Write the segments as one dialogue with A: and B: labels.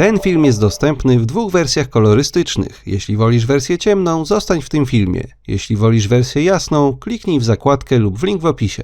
A: Ten film jest dostępny w dwóch wersjach kolorystycznych. Jeśli wolisz wersję ciemną, zostań w tym filmie. Jeśli wolisz wersję jasną, kliknij w zakładkę lub w link w opisie.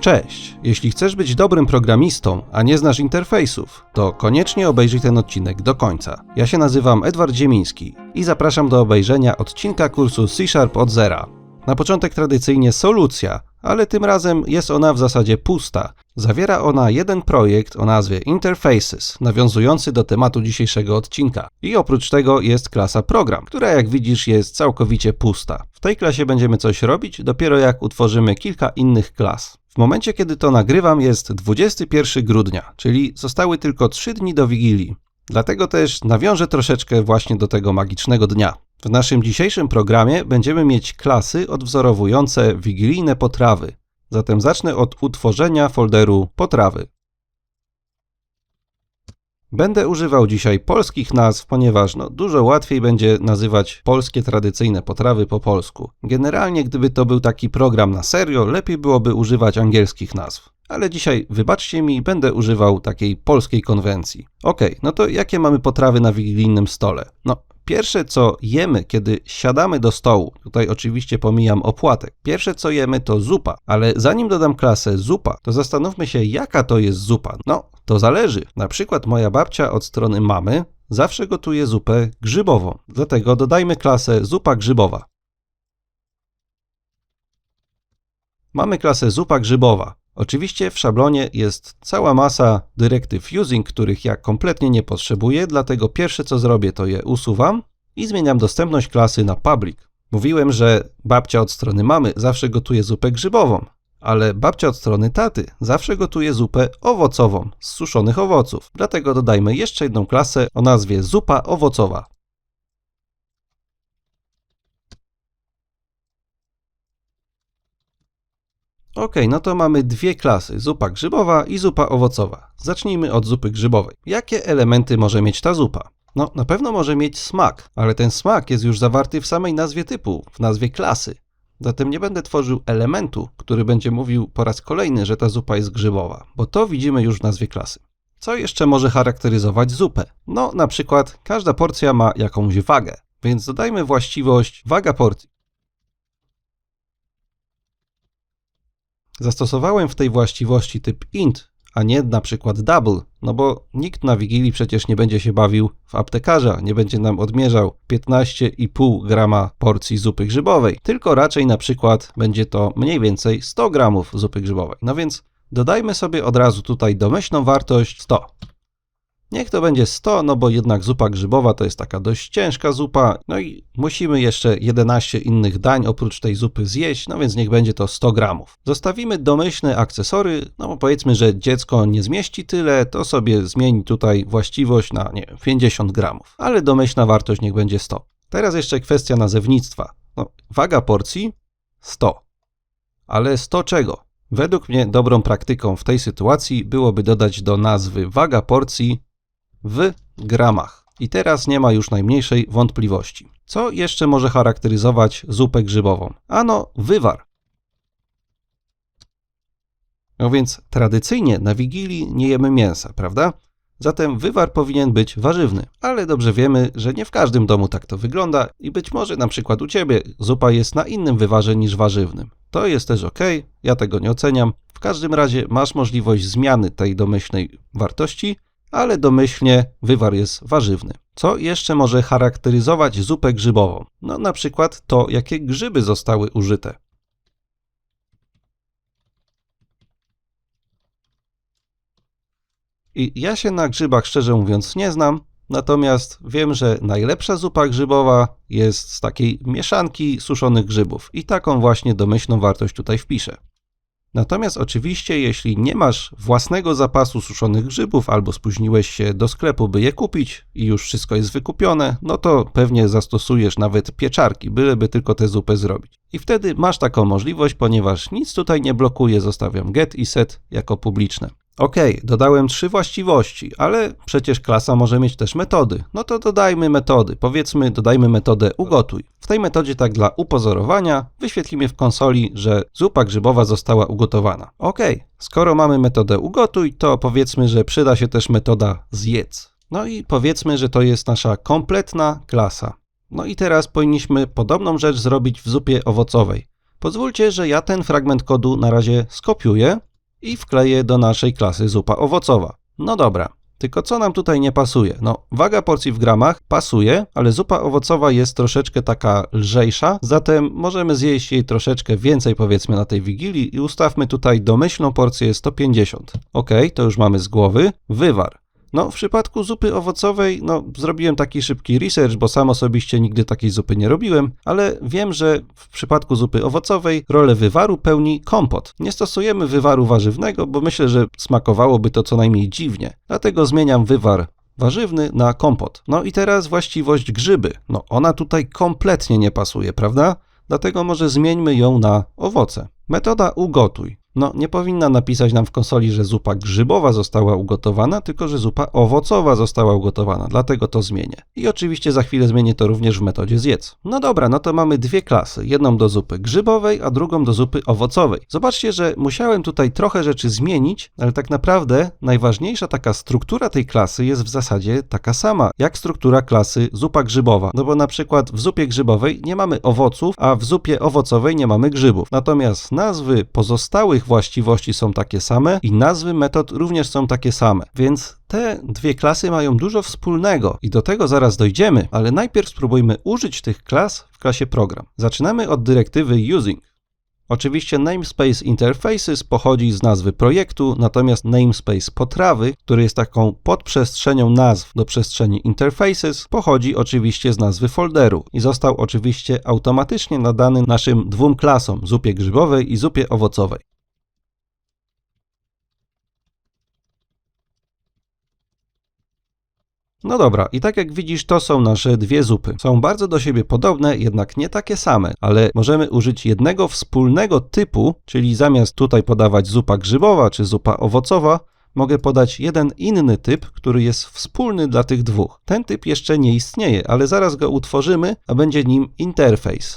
A: Cześć! Jeśli chcesz być dobrym programistą, a nie znasz interfejsów, to koniecznie obejrzyj ten odcinek do końca. Ja się nazywam Edward Ziemiński i zapraszam do obejrzenia odcinka kursu C Sharp od zera. Na początek tradycyjnie solucja, ale tym razem jest ona w zasadzie pusta. Zawiera ona jeden projekt o nazwie Interfaces, nawiązujący do tematu dzisiejszego odcinka. I oprócz tego jest klasa program, która jak widzisz jest całkowicie pusta. W tej klasie będziemy coś robić dopiero jak utworzymy kilka innych klas. W momencie, kiedy to nagrywam, jest 21 grudnia, czyli zostały tylko 3 dni do Wigilii. Dlatego też nawiążę troszeczkę właśnie do tego magicznego dnia. W naszym dzisiejszym programie będziemy mieć klasy odwzorowujące wigilijne potrawy. Zatem zacznę od utworzenia folderu potrawy. Będę używał dzisiaj polskich nazw, ponieważ no, dużo łatwiej będzie nazywać polskie tradycyjne potrawy po polsku. Generalnie, gdyby to był taki program na serio, lepiej byłoby używać angielskich nazw. Ale dzisiaj, wybaczcie mi, będę używał takiej polskiej konwencji. Ok, no to jakie mamy potrawy na wigilijnym stole? No, Pierwsze co jemy, kiedy siadamy do stołu, tutaj oczywiście pomijam opłatek. Pierwsze co jemy to zupa, ale zanim dodam klasę zupa, to zastanówmy się, jaka to jest zupa. No, to zależy. Na przykład moja babcia od strony mamy zawsze gotuje zupę grzybową, dlatego dodajmy klasę zupa grzybowa. Mamy klasę zupa grzybowa. Oczywiście w szablonie jest cała masa dyrektyw using, których ja kompletnie nie potrzebuję, dlatego pierwsze co zrobię to je usuwam i zmieniam dostępność klasy na public. Mówiłem, że babcia od strony mamy zawsze gotuje zupę grzybową, ale babcia od strony taty zawsze gotuje zupę owocową z suszonych owoców. Dlatego dodajmy jeszcze jedną klasę o nazwie zupa owocowa. Ok, no to mamy dwie klasy, zupa grzybowa i zupa owocowa. Zacznijmy od zupy grzybowej. Jakie elementy może mieć ta zupa? No, na pewno może mieć smak, ale ten smak jest już zawarty w samej nazwie typu, w nazwie klasy. Zatem nie będę tworzył elementu, który będzie mówił po raz kolejny, że ta zupa jest grzybowa, bo to widzimy już w nazwie klasy. Co jeszcze może charakteryzować zupę? No, na przykład każda porcja ma jakąś wagę, więc dodajmy właściwość waga porcji. Zastosowałem w tej właściwości typ int, a nie na przykład double, no bo nikt na Wigilii przecież nie będzie się bawił w aptekarza, nie będzie nam odmierzał 15,5 grama porcji zupy grzybowej, tylko raczej na przykład będzie to mniej więcej 100 gramów zupy grzybowej. No więc dodajmy sobie od razu tutaj domyślną wartość 100. Niech to będzie 100, no bo jednak zupa grzybowa to jest taka dość ciężka zupa, no i musimy jeszcze 11 innych dań oprócz tej zupy zjeść, no więc niech będzie to 100 gramów. Zostawimy domyślne akcesory, no bo powiedzmy, że dziecko nie zmieści tyle, to sobie zmieni tutaj właściwość na, nie 50 gramów, ale domyślna wartość niech będzie 100. Teraz jeszcze kwestia nazewnictwa. No, waga porcji 100. Ale 100 czego? Według mnie dobrą praktyką w tej sytuacji byłoby dodać do nazwy waga porcji w gramach. I teraz nie ma już najmniejszej wątpliwości. Co jeszcze może charakteryzować zupę grzybową? Ano, wywar. No więc tradycyjnie na Wigilii nie jemy mięsa, prawda? Zatem wywar powinien być warzywny, ale dobrze wiemy, że nie w każdym domu tak to wygląda i być może na przykład u ciebie zupa jest na innym wywarze niż warzywnym. To jest też ok, ja tego nie oceniam. W każdym razie masz możliwość zmiany tej domyślnej wartości ale domyślnie wywar jest warzywny. Co jeszcze może charakteryzować zupę grzybową? No na przykład to, jakie grzyby zostały użyte. I ja się na grzybach szczerze mówiąc nie znam, natomiast wiem, że najlepsza zupa grzybowa jest z takiej mieszanki suszonych grzybów i taką właśnie domyślną wartość tutaj wpiszę. Natomiast oczywiście, jeśli nie masz własnego zapasu suszonych grzybów albo spóźniłeś się do sklepu, by je kupić i już wszystko jest wykupione, no to pewnie zastosujesz nawet pieczarki, byleby tylko tę zupę zrobić. I wtedy masz taką możliwość, ponieważ nic tutaj nie blokuje, zostawiam get i set jako publiczne. Ok, dodałem trzy właściwości, ale przecież klasa może mieć też metody. No to dodajmy metody. Powiedzmy, dodajmy metodę ugotuj. W tej metodzie, tak dla upozorowania, wyświetlimy w konsoli, że zupa grzybowa została ugotowana. Ok, skoro mamy metodę ugotuj, to powiedzmy, że przyda się też metoda zjedz. No i powiedzmy, że to jest nasza kompletna klasa. No i teraz powinniśmy podobną rzecz zrobić w zupie owocowej. Pozwólcie, że ja ten fragment kodu na razie skopiuję i wkleję do naszej klasy zupa owocowa. No dobra, tylko co nam tutaj nie pasuje? No, waga porcji w gramach pasuje, ale zupa owocowa jest troszeczkę taka lżejsza, zatem możemy zjeść jej troszeczkę więcej powiedzmy na tej wigilii i ustawmy tutaj domyślną porcję 150. Ok, to już mamy z głowy. Wywar. No, w przypadku zupy owocowej, no, zrobiłem taki szybki research, bo sam osobiście nigdy takiej zupy nie robiłem, ale wiem, że w przypadku zupy owocowej rolę wywaru pełni kompot. Nie stosujemy wywaru warzywnego, bo myślę, że smakowałoby to co najmniej dziwnie. Dlatego zmieniam wywar warzywny na kompot. No i teraz właściwość grzyby. No, ona tutaj kompletnie nie pasuje, prawda? Dlatego może zmieńmy ją na owoce. Metoda ugotuj. No, nie powinna napisać nam w konsoli, że zupa grzybowa została ugotowana, tylko że zupa owocowa została ugotowana, dlatego to zmienię. I oczywiście za chwilę zmienię to również w metodzie zjedz. No dobra, no to mamy dwie klasy, jedną do zupy grzybowej, a drugą do zupy owocowej. Zobaczcie, że musiałem tutaj trochę rzeczy zmienić, ale tak naprawdę najważniejsza taka struktura tej klasy jest w zasadzie taka sama, jak struktura klasy zupa grzybowa. No bo na przykład w zupie grzybowej nie mamy owoców, a w zupie owocowej nie mamy grzybów. Natomiast nazwy pozostałych właściwości są takie same i nazwy metod również są takie same. Więc te dwie klasy mają dużo wspólnego i do tego zaraz dojdziemy, ale najpierw spróbujmy użyć tych klas w klasie program. Zaczynamy od dyrektywy using. Oczywiście namespace interfaces pochodzi z nazwy projektu, natomiast namespace potrawy, który jest taką podprzestrzenią nazw do przestrzeni interfaces, pochodzi oczywiście z nazwy folderu i został oczywiście automatycznie nadany naszym dwóm klasom, zupie grzybowej i zupie owocowej. No dobra, i tak jak widzisz, to są nasze dwie zupy. Są bardzo do siebie podobne, jednak nie takie same, ale możemy użyć jednego wspólnego typu, czyli zamiast tutaj podawać zupa grzybowa czy zupa owocowa, mogę podać jeden inny typ, który jest wspólny dla tych dwóch. Ten typ jeszcze nie istnieje, ale zaraz go utworzymy, a będzie nim interfejs.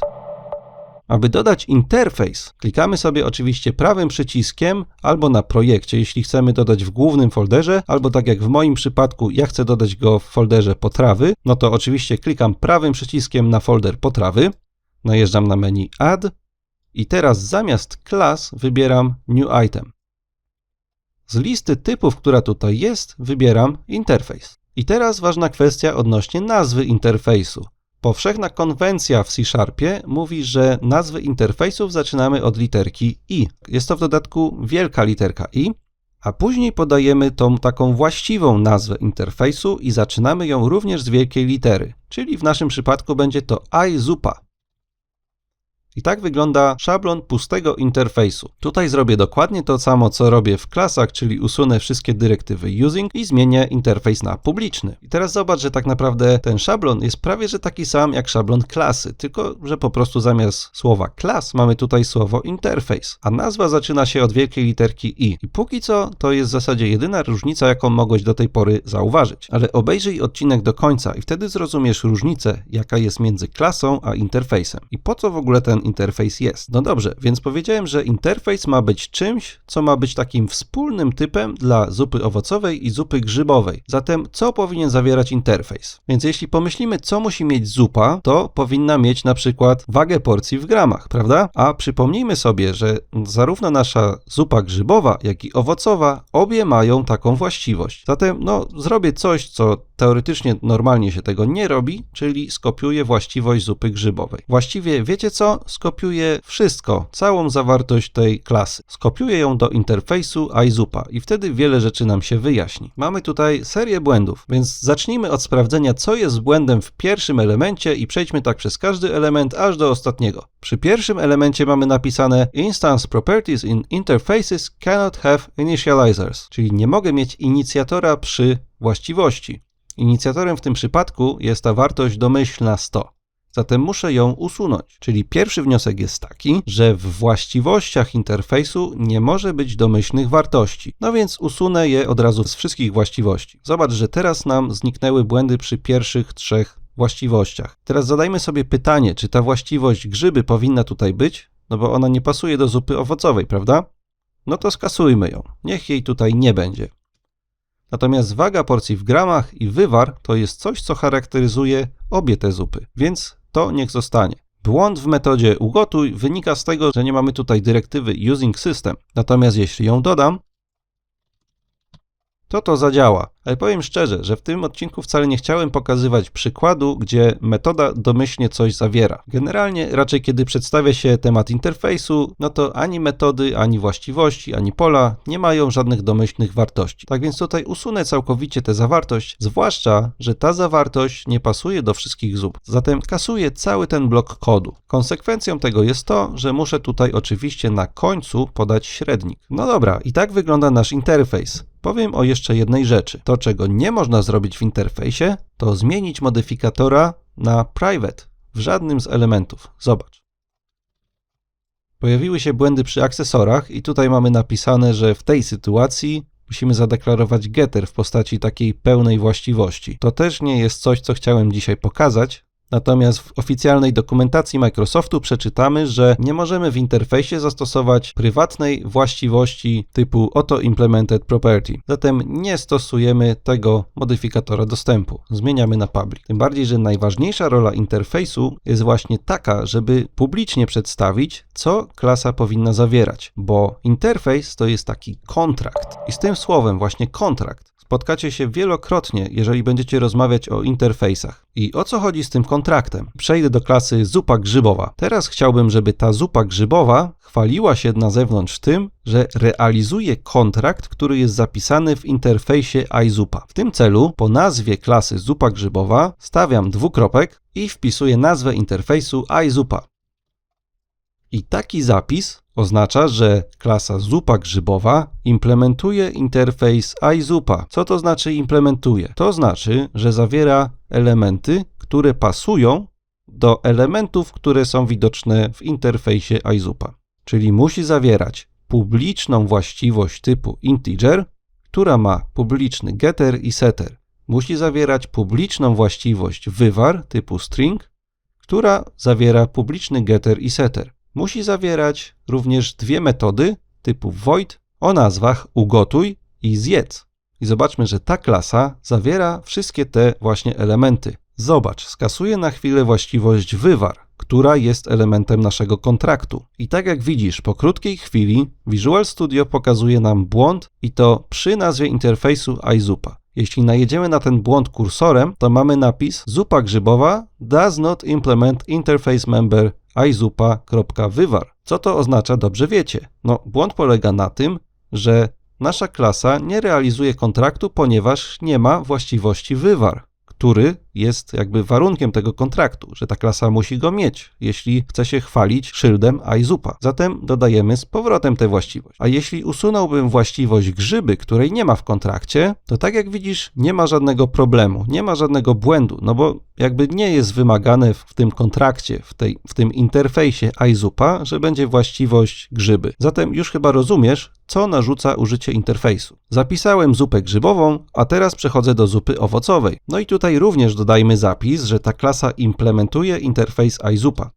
A: Aby dodać interfejs, klikamy sobie oczywiście prawym przyciskiem albo na projekcie, jeśli chcemy dodać w głównym folderze, albo tak jak w moim przypadku, ja chcę dodać go w folderze potrawy, no to oczywiście klikam prawym przyciskiem na folder potrawy, najeżdżam na menu Add i teraz zamiast class wybieram New Item. Z listy typów, która tutaj jest, wybieram interfejs. I teraz ważna kwestia odnośnie nazwy interfejsu. Powszechna konwencja w C-Sharpie mówi, że nazwy interfejsów zaczynamy od literki i. Jest to w dodatku wielka literka i, a później podajemy tą taką właściwą nazwę interfejsu i zaczynamy ją również z wielkiej litery, czyli w naszym przypadku będzie to iZupa. I tak wygląda szablon pustego interfejsu. Tutaj zrobię dokładnie to samo, co robię w klasach, czyli usunę wszystkie dyrektywy using i zmienię interfejs na publiczny. I teraz zobacz, że tak naprawdę ten szablon jest prawie że taki sam jak szablon klasy, tylko że po prostu zamiast słowa class mamy tutaj słowo interfejs, a nazwa zaczyna się od wielkiej literki i. I póki co to jest w zasadzie jedyna różnica, jaką mogłeś do tej pory zauważyć. Ale obejrzyj odcinek do końca i wtedy zrozumiesz różnicę, jaka jest między klasą a interfejsem. I po co w ogóle ten interfejs jest. No dobrze, więc powiedziałem, że interfejs ma być czymś, co ma być takim wspólnym typem dla zupy owocowej i zupy grzybowej. Zatem co powinien zawierać interfejs? Więc jeśli pomyślimy, co musi mieć zupa, to powinna mieć na przykład wagę porcji w gramach, prawda? A przypomnijmy sobie, że zarówno nasza zupa grzybowa, jak i owocowa, obie mają taką właściwość. Zatem, no, zrobię coś, co teoretycznie normalnie się tego nie robi, czyli skopiuję właściwość zupy grzybowej. Właściwie wiecie co? Skopiuję wszystko, całą zawartość tej klasy. Skopiuję ją do interfejsu iZupa i wtedy wiele rzeczy nam się wyjaśni. Mamy tutaj serię błędów, więc zacznijmy od sprawdzenia, co jest błędem w pierwszym elemencie i przejdźmy tak przez każdy element aż do ostatniego. Przy pierwszym elemencie mamy napisane Instance properties in interfaces cannot have initializers, czyli nie mogę mieć inicjatora przy właściwości. Inicjatorem w tym przypadku jest ta wartość domyślna 100. Zatem muszę ją usunąć. Czyli pierwszy wniosek jest taki, że w właściwościach interfejsu nie może być domyślnych wartości. No więc usunę je od razu z wszystkich właściwości. Zobacz, że teraz nam zniknęły błędy przy pierwszych trzech właściwościach. Teraz zadajmy sobie pytanie, czy ta właściwość grzyby powinna tutaj być? No bo ona nie pasuje do zupy owocowej, prawda? No to skasujmy ją. Niech jej tutaj nie będzie. Natomiast waga porcji w gramach i wywar to jest coś, co charakteryzuje obie te zupy, więc to niech zostanie. Błąd w metodzie ugotuj wynika z tego, że nie mamy tutaj dyrektywy using system. Natomiast jeśli ją dodam, to to zadziała. Ale powiem szczerze, że w tym odcinku wcale nie chciałem pokazywać przykładu, gdzie metoda domyślnie coś zawiera. Generalnie raczej kiedy przedstawia się temat interfejsu, no to ani metody, ani właściwości, ani pola nie mają żadnych domyślnych wartości. Tak więc tutaj usunę całkowicie tę zawartość, zwłaszcza, że ta zawartość nie pasuje do wszystkich zup. Zatem kasuję cały ten blok kodu. Konsekwencją tego jest to, że muszę tutaj oczywiście na końcu podać średnik. No dobra, i tak wygląda nasz interfejs. Powiem o jeszcze jednej rzeczy. To, czego nie można zrobić w interfejsie, to zmienić modyfikatora na private w żadnym z elementów. Zobacz. Pojawiły się błędy przy akcesorach i tutaj mamy napisane, że w tej sytuacji musimy zadeklarować getter w postaci takiej pełnej właściwości. To też nie jest coś, co chciałem dzisiaj pokazać, Natomiast w oficjalnej dokumentacji Microsoftu przeczytamy, że nie możemy w interfejsie zastosować prywatnej właściwości typu auto implemented property. Zatem nie stosujemy tego modyfikatora dostępu. Zmieniamy na public. Tym bardziej, że najważniejsza rola interfejsu jest właśnie taka, żeby publicznie przedstawić, co klasa powinna zawierać, bo interfejs to jest taki kontrakt. I z tym słowem właśnie kontrakt spotkacie się wielokrotnie, jeżeli będziecie rozmawiać o interfejsach. I o co chodzi z tym kontraktem? Przejdę do klasy zupa grzybowa. Teraz chciałbym, żeby ta zupa grzybowa chwaliła się na zewnątrz tym, że realizuje kontrakt, który jest zapisany w interfejsie iZupa. W tym celu po nazwie klasy zupa grzybowa stawiam dwukropek i wpisuję nazwę interfejsu iZupa. I taki zapis oznacza, że klasa zupa grzybowa implementuje interfejs iZupa. Co to znaczy implementuje? To znaczy, że zawiera elementy, które pasują do elementów, które są widoczne w interfejsie iZupa. Czyli musi zawierać publiczną właściwość typu integer, która ma publiczny getter i setter. Musi zawierać publiczną właściwość wywar typu string, która zawiera publiczny getter i setter musi zawierać również dwie metody typu void o nazwach ugotuj i zjedz. I zobaczmy, że ta klasa zawiera wszystkie te właśnie elementy. Zobacz, skasuję na chwilę właściwość wywar, która jest elementem naszego kontraktu. I tak jak widzisz, po krótkiej chwili Visual Studio pokazuje nam błąd i to przy nazwie interfejsu iZupa. Jeśli najedziemy na ten błąd kursorem, to mamy napis zupa grzybowa does not implement interface member izupa.wywar. Co to oznacza, dobrze wiecie. No, błąd polega na tym, że nasza klasa nie realizuje kontraktu, ponieważ nie ma właściwości wywar który jest jakby warunkiem tego kontraktu, że ta klasa musi go mieć, jeśli chce się chwalić szyldem iZupa. Zatem dodajemy z powrotem tę właściwość. A jeśli usunąłbym właściwość grzyby, której nie ma w kontrakcie, to tak jak widzisz, nie ma żadnego problemu, nie ma żadnego błędu, no bo jakby nie jest wymagane w tym kontrakcie, w, tej, w tym interfejsie iZupa, że będzie właściwość grzyby. Zatem już chyba rozumiesz, co narzuca użycie interfejsu. Zapisałem zupę grzybową, a teraz przechodzę do zupy owocowej. No i tutaj również dodajmy zapis, że ta klasa implementuje interfejs iZupa.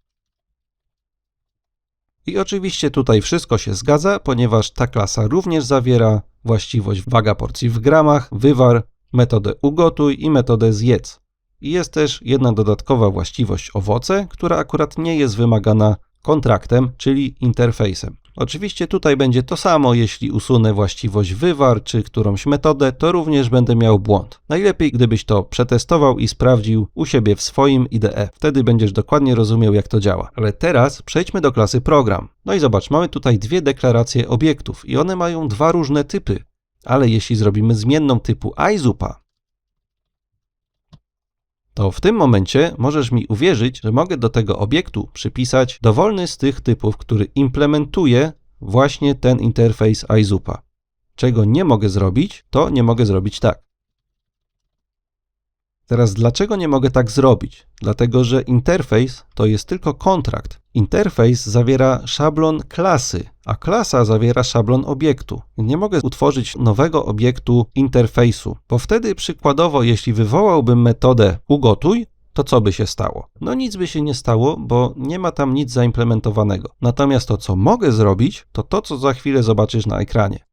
A: I oczywiście tutaj wszystko się zgadza, ponieważ ta klasa również zawiera właściwość waga porcji w gramach, wywar, metodę ugotuj i metodę zjedz. I jest też jedna dodatkowa właściwość owoce, która akurat nie jest wymagana kontraktem, czyli interfejsem. Oczywiście tutaj będzie to samo, jeśli usunę właściwość wywar czy którąś metodę, to również będę miał błąd. Najlepiej gdybyś to przetestował i sprawdził u siebie w swoim IDE. Wtedy będziesz dokładnie rozumiał jak to działa. Ale teraz przejdźmy do klasy program. No i zobacz, mamy tutaj dwie deklaracje obiektów i one mają dwa różne typy. Ale jeśli zrobimy zmienną typu iZupa, to w tym momencie możesz mi uwierzyć, że mogę do tego obiektu przypisać dowolny z tych typów, który implementuje właśnie ten interfejs iZupa. Czego nie mogę zrobić, to nie mogę zrobić tak. Teraz dlaczego nie mogę tak zrobić? Dlatego, że interfejs to jest tylko kontrakt. Interfejs zawiera szablon klasy, a klasa zawiera szablon obiektu. Nie mogę utworzyć nowego obiektu interfejsu, bo wtedy przykładowo, jeśli wywołałbym metodę ugotuj, to co by się stało? No nic by się nie stało, bo nie ma tam nic zaimplementowanego. Natomiast to, co mogę zrobić, to to, co za chwilę zobaczysz na ekranie.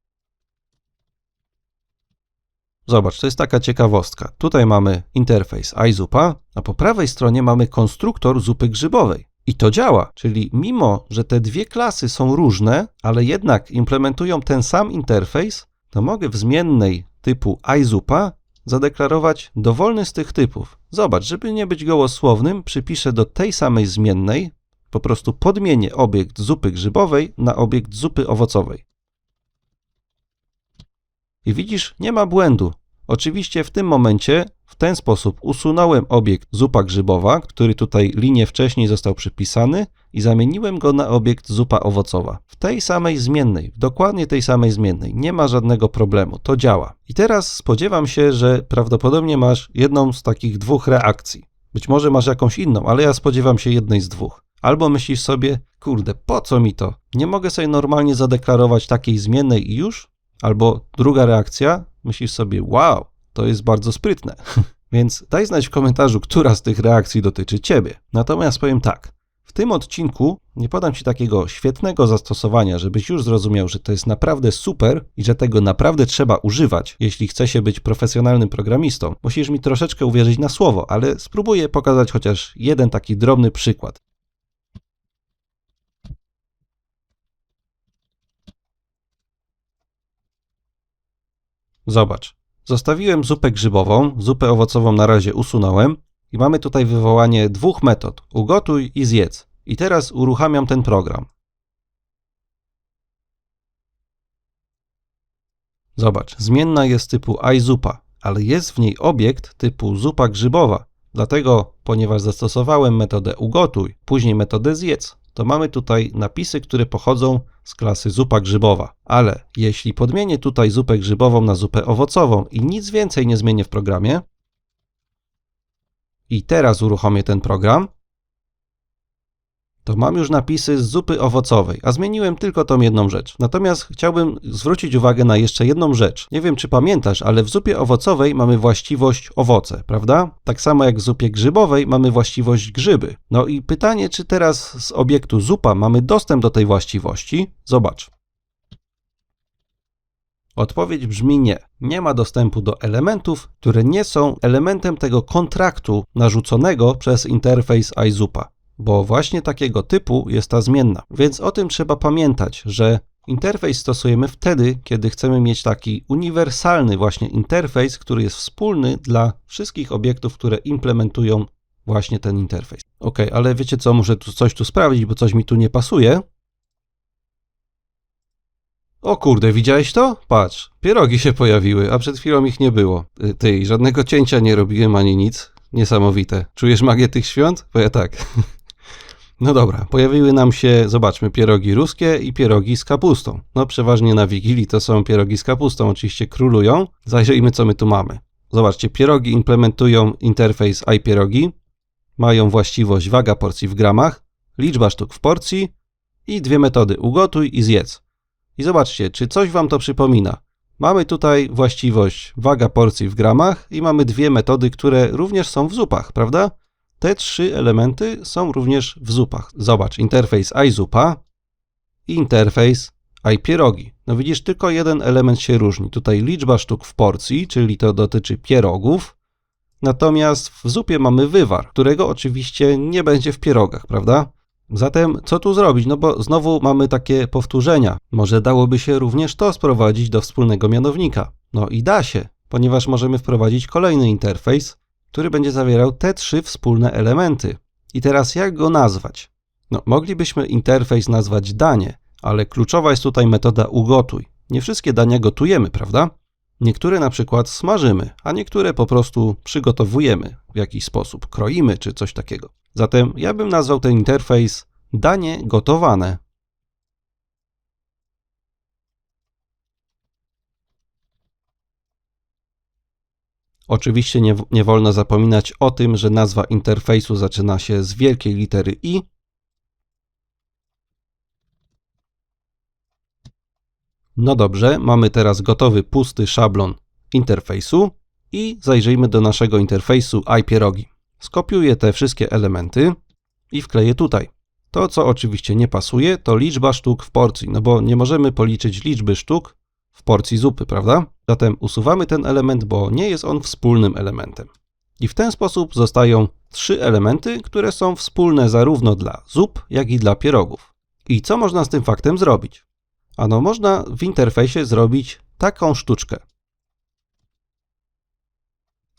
A: Zobacz, to jest taka ciekawostka. Tutaj mamy interfejs iZupa, a po prawej stronie mamy konstruktor zupy grzybowej. I to działa, czyli mimo, że te dwie klasy są różne, ale jednak implementują ten sam interfejs, to mogę w zmiennej typu iZupa zadeklarować dowolny z tych typów. Zobacz, żeby nie być gołosłownym, przypiszę do tej samej zmiennej, po prostu podmienię obiekt zupy grzybowej na obiekt zupy owocowej. I widzisz, nie ma błędu. Oczywiście w tym momencie w ten sposób usunąłem obiekt zupa grzybowa, który tutaj linię wcześniej został przypisany i zamieniłem go na obiekt zupa owocowa. W tej samej zmiennej, w dokładnie tej samej zmiennej. Nie ma żadnego problemu, to działa. I teraz spodziewam się, że prawdopodobnie masz jedną z takich dwóch reakcji. Być może masz jakąś inną, ale ja spodziewam się jednej z dwóch. Albo myślisz sobie, kurde, po co mi to? Nie mogę sobie normalnie zadeklarować takiej zmiennej i już? Albo druga reakcja, myślisz sobie, wow, to jest bardzo sprytne. Więc daj znać w komentarzu, która z tych reakcji dotyczy Ciebie. Natomiast powiem tak. W tym odcinku nie podam Ci takiego świetnego zastosowania, żebyś już zrozumiał, że to jest naprawdę super i że tego naprawdę trzeba używać, jeśli chce się być profesjonalnym programistą. Musisz mi troszeczkę uwierzyć na słowo, ale spróbuję pokazać chociaż jeden taki drobny przykład. Zobacz. Zostawiłem zupę grzybową, zupę owocową na razie usunąłem i mamy tutaj wywołanie dwóch metod: ugotuj i zjedz. I teraz uruchamiam ten program. Zobacz, zmienna jest typu iZupa, ale jest w niej obiekt typu zupa grzybowa. Dlatego, ponieważ zastosowałem metodę ugotuj, później metodę zjedz, to mamy tutaj napisy, które pochodzą z klasy zupa grzybowa. Ale jeśli podmienię tutaj zupę grzybową na zupę owocową i nic więcej nie zmienię w programie, i teraz uruchomię ten program, to mam już napisy z zupy owocowej, a zmieniłem tylko tą jedną rzecz. Natomiast chciałbym zwrócić uwagę na jeszcze jedną rzecz. Nie wiem, czy pamiętasz, ale w zupie owocowej mamy właściwość owoce, prawda? Tak samo jak w zupie grzybowej mamy właściwość grzyby. No i pytanie, czy teraz z obiektu zupa mamy dostęp do tej właściwości? Zobacz. Odpowiedź brzmi nie. Nie ma dostępu do elementów, które nie są elementem tego kontraktu narzuconego przez interfejs iZupa bo właśnie takiego typu jest ta zmienna. Więc o tym trzeba pamiętać, że interfejs stosujemy wtedy, kiedy chcemy mieć taki uniwersalny właśnie interfejs, który jest wspólny dla wszystkich obiektów, które implementują właśnie ten interfejs. Ok, ale wiecie co, muszę tu coś tu sprawdzić, bo coś mi tu nie pasuje. O kurde, widziałeś to? Patrz, pierogi się pojawiły, a przed chwilą ich nie było. Y, ty, żadnego cięcia nie robiłem ani nic. Niesamowite. Czujesz magię tych świąt? Bo ja tak. No dobra, pojawiły nam się, zobaczmy, pierogi ruskie i pierogi z kapustą. No przeważnie na Wigilii to są pierogi z kapustą, oczywiście królują. Zajrzyjmy, co my tu mamy. Zobaczcie, pierogi implementują interfejs iPierogi, mają właściwość waga porcji w gramach, liczba sztuk w porcji i dwie metody ugotuj i zjedz. I zobaczcie, czy coś wam to przypomina. Mamy tutaj właściwość waga porcji w gramach i mamy dwie metody, które również są w zupach, prawda? Te trzy elementy są również w zupach. Zobacz, interfejs iZupa i interfejs iPierogi. No widzisz, tylko jeden element się różni. Tutaj liczba sztuk w porcji, czyli to dotyczy pierogów, natomiast w zupie mamy wywar, którego oczywiście nie będzie w pierogach, prawda? Zatem co tu zrobić? No bo znowu mamy takie powtórzenia. Może dałoby się również to sprowadzić do wspólnego mianownika. No i da się, ponieważ możemy wprowadzić kolejny interfejs, który będzie zawierał te trzy wspólne elementy. I teraz jak go nazwać? No, moglibyśmy interfejs nazwać danie, ale kluczowa jest tutaj metoda ugotuj. Nie wszystkie dania gotujemy, prawda? Niektóre na przykład smażymy, a niektóre po prostu przygotowujemy w jakiś sposób, kroimy czy coś takiego. Zatem ja bym nazwał ten interfejs danie gotowane. Oczywiście nie, nie wolno zapominać o tym, że nazwa interfejsu zaczyna się z wielkiej litery i. No dobrze, mamy teraz gotowy pusty szablon interfejsu i zajrzyjmy do naszego interfejsu iPierogi. Skopiuję te wszystkie elementy i wkleję tutaj. To, co oczywiście nie pasuje, to liczba sztuk w porcji, no bo nie możemy policzyć liczby sztuk w porcji zupy, prawda? Zatem usuwamy ten element, bo nie jest on wspólnym elementem. I w ten sposób zostają trzy elementy, które są wspólne zarówno dla zup, jak i dla pierogów. I co można z tym faktem zrobić? Ano, można w interfejsie zrobić taką sztuczkę.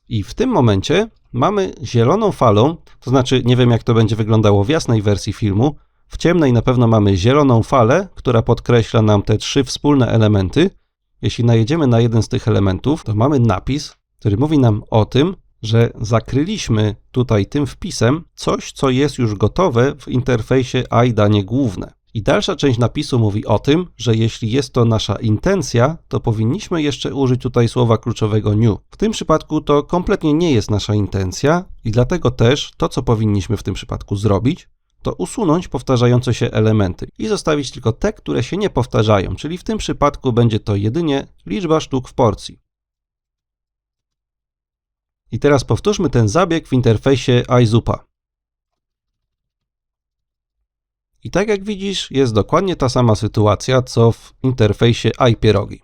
A: I w tym momencie mamy zieloną falą, to znaczy nie wiem jak to będzie wyglądało w jasnej wersji filmu, w ciemnej na pewno mamy zieloną falę, która podkreśla nam te trzy wspólne elementy. Jeśli najedziemy na jeden z tych elementów, to mamy napis, który mówi nam o tym, że zakryliśmy tutaj tym wpisem coś, co jest już gotowe w interfejsie AI danie główne. I dalsza część napisu mówi o tym, że jeśli jest to nasza intencja, to powinniśmy jeszcze użyć tutaj słowa kluczowego new. W tym przypadku to kompletnie nie jest nasza intencja i dlatego też to, co powinniśmy w tym przypadku zrobić, to usunąć powtarzające się elementy i zostawić tylko te, które się nie powtarzają, czyli w tym przypadku będzie to jedynie liczba sztuk w porcji. I teraz powtórzmy ten zabieg w interfejsie iZupa. I tak jak widzisz, jest dokładnie ta sama sytuacja, co w interfejsie iPierogi.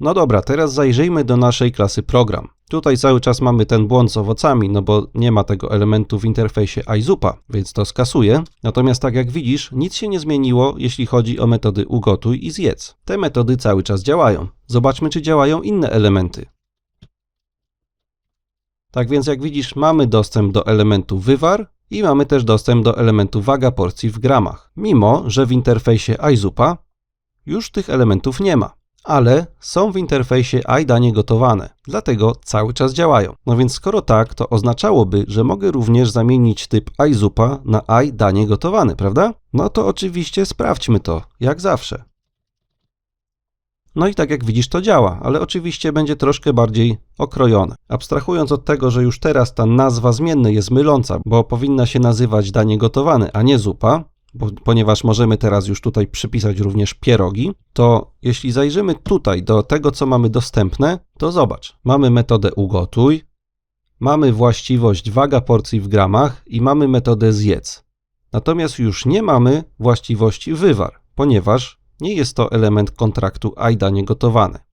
A: No dobra, teraz zajrzyjmy do naszej klasy program. Tutaj cały czas mamy ten błąd z owocami, no bo nie ma tego elementu w interfejsie iZupa, więc to skasuję. Natomiast tak jak widzisz, nic się nie zmieniło, jeśli chodzi o metody ugotuj i zjedz. Te metody cały czas działają. Zobaczmy, czy działają inne elementy. Tak więc jak widzisz, mamy dostęp do elementu wywar i mamy też dostęp do elementu waga porcji w gramach, mimo że w interfejsie iZupa już tych elementów nie ma ale są w interfejsie iDanie gotowane, dlatego cały czas działają. No więc skoro tak, to oznaczałoby, że mogę również zamienić typ iZupa na iDanie gotowane, prawda? No to oczywiście sprawdźmy to, jak zawsze. No i tak jak widzisz, to działa, ale oczywiście będzie troszkę bardziej okrojone. Abstrahując od tego, że już teraz ta nazwa zmiennej jest myląca, bo powinna się nazywać danie gotowane, a nie zupa, bo, ponieważ możemy teraz już tutaj przypisać również pierogi, to jeśli zajrzymy tutaj do tego, co mamy dostępne, to zobacz, mamy metodę ugotuj, mamy właściwość waga porcji w gramach i mamy metodę zjedz. Natomiast już nie mamy właściwości wywar, ponieważ nie jest to element kontraktu AIDA niegotowane.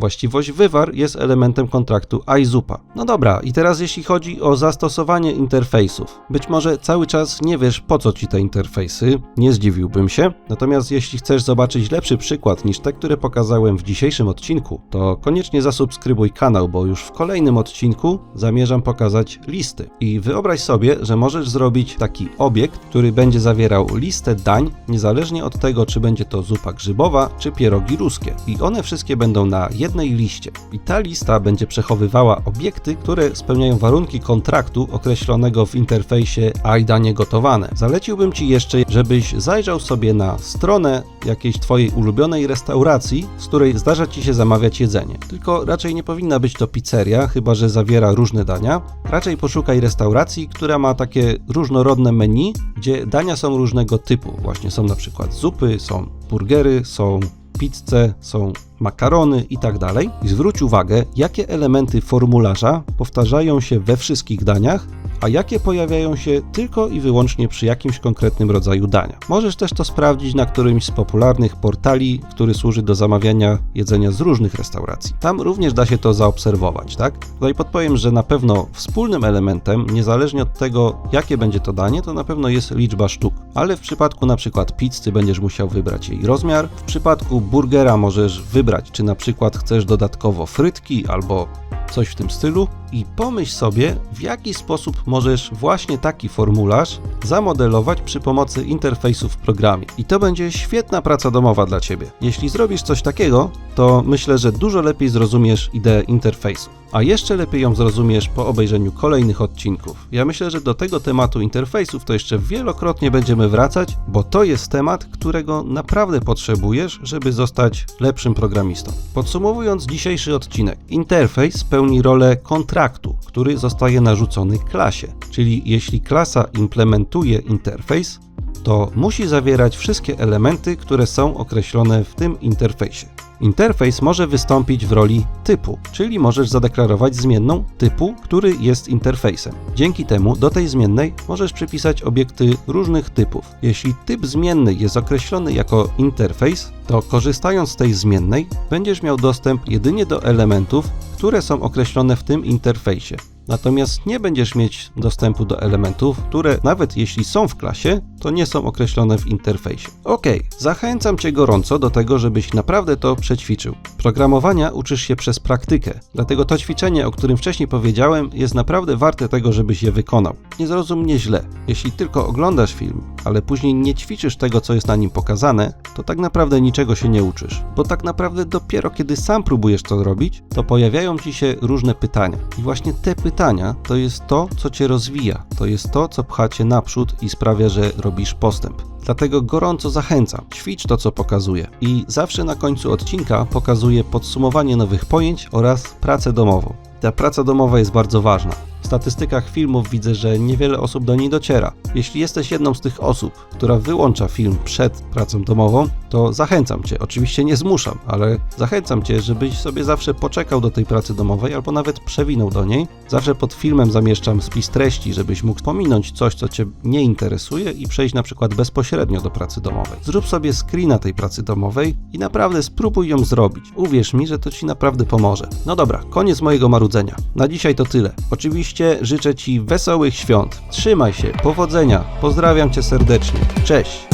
A: Właściwość wywar jest elementem kontraktu iZupa. No dobra, i teraz jeśli chodzi o zastosowanie interfejsów. Być może cały czas nie wiesz po co ci te interfejsy, nie zdziwiłbym się. Natomiast jeśli chcesz zobaczyć lepszy przykład niż te, które pokazałem w dzisiejszym odcinku, to koniecznie zasubskrybuj kanał, bo już w kolejnym odcinku zamierzam pokazać listy. I wyobraź sobie, że możesz zrobić taki obiekt, który będzie zawierał listę dań, niezależnie od tego, czy będzie to zupa grzybowa, czy pierogi ruskie. I one wszystkie będą na jednym jednej liście. I ta lista będzie przechowywała obiekty, które spełniają warunki kontraktu określonego w interfejsie AIDA niegotowane. Zaleciłbym Ci jeszcze, żebyś zajrzał sobie na stronę jakiejś Twojej ulubionej restauracji, z której zdarza Ci się zamawiać jedzenie. Tylko raczej nie powinna być to pizzeria, chyba że zawiera różne dania. Raczej poszukaj restauracji, która ma takie różnorodne menu, gdzie dania są różnego typu. Właśnie są na przykład zupy, są burgery, są pizze, są makarony i tak. I zwróć uwagę, jakie elementy formularza powtarzają się we wszystkich daniach, a jakie pojawiają się tylko i wyłącznie przy jakimś konkretnym rodzaju dania. Możesz też to sprawdzić na którymś z popularnych portali, który służy do zamawiania jedzenia z różnych restauracji. Tam również da się to zaobserwować, tak? Tutaj podpowiem, że na pewno wspólnym elementem, niezależnie od tego, jakie będzie to danie, to na pewno jest liczba sztuk. Ale w przypadku na przykład pizzy będziesz musiał wybrać jej rozmiar, w przypadku burgera możesz wybrać, czy na przykład chcesz dodatkowo frytki albo coś w tym stylu i pomyśl sobie, w jaki sposób możesz właśnie taki formularz zamodelować przy pomocy interfejsu w programie. I to będzie świetna praca domowa dla Ciebie. Jeśli zrobisz coś takiego, to myślę, że dużo lepiej zrozumiesz ideę interfejsu. A jeszcze lepiej ją zrozumiesz po obejrzeniu kolejnych odcinków. Ja myślę, że do tego tematu interfejsów to jeszcze wielokrotnie będziemy wracać, bo to jest temat, którego naprawdę potrzebujesz, żeby zostać lepszym programistą. Podsumowując dzisiejszy odcinek, interfejs pełni rolę kontraktu, który zostaje narzucony klasie. Czyli jeśli klasa implementuje interfejs, to musi zawierać wszystkie elementy, które są określone w tym interfejsie. Interfejs może wystąpić w roli typu, czyli możesz zadeklarować zmienną typu, który jest interfejsem. Dzięki temu do tej zmiennej możesz przypisać obiekty różnych typów. Jeśli typ zmienny jest określony jako interfejs, to korzystając z tej zmiennej będziesz miał dostęp jedynie do elementów, które są określone w tym interfejsie. Natomiast nie będziesz mieć dostępu do elementów, które nawet jeśli są w klasie, to nie są określone w interfejsie. Ok, zachęcam Cię gorąco do tego, żebyś naprawdę to przećwiczył. Programowania uczysz się przez praktykę, dlatego to ćwiczenie, o którym wcześniej powiedziałem, jest naprawdę warte tego, żebyś je wykonał. Nie zrozum mnie źle. Jeśli tylko oglądasz film, ale później nie ćwiczysz tego, co jest na nim pokazane, to tak naprawdę niczego się nie uczysz. Bo tak naprawdę dopiero kiedy sam próbujesz to robić, to pojawiają ci się różne pytania. I właśnie te pytania to jest to, co cię rozwija. To jest to, co pcha cię naprzód i sprawia, że robisz postęp. Dlatego gorąco zachęcam, ćwicz to, co pokazuję. I zawsze na końcu odcinka pokazuję podsumowanie nowych pojęć oraz pracę domową. Ta praca domowa jest bardzo ważna. Statystykach filmów widzę, że niewiele osób do niej dociera. Jeśli jesteś jedną z tych osób, która wyłącza film przed pracą domową, to zachęcam cię. Oczywiście nie zmuszam, ale zachęcam cię, żebyś sobie zawsze poczekał do tej pracy domowej albo nawet przewinął do niej. Zawsze pod filmem zamieszczam spis treści, żebyś mógł pominąć coś, co cię nie interesuje i przejść na przykład bezpośrednio do pracy domowej. Zrób sobie screena tej pracy domowej i naprawdę spróbuj ją zrobić. Uwierz mi, że to ci naprawdę pomoże. No dobra, koniec mojego marudzenia. Na dzisiaj to tyle. Oczywiście życzę ci wesołych świąt. Trzymaj się, powodzenia. Pozdrawiam cię serdecznie. Cześć.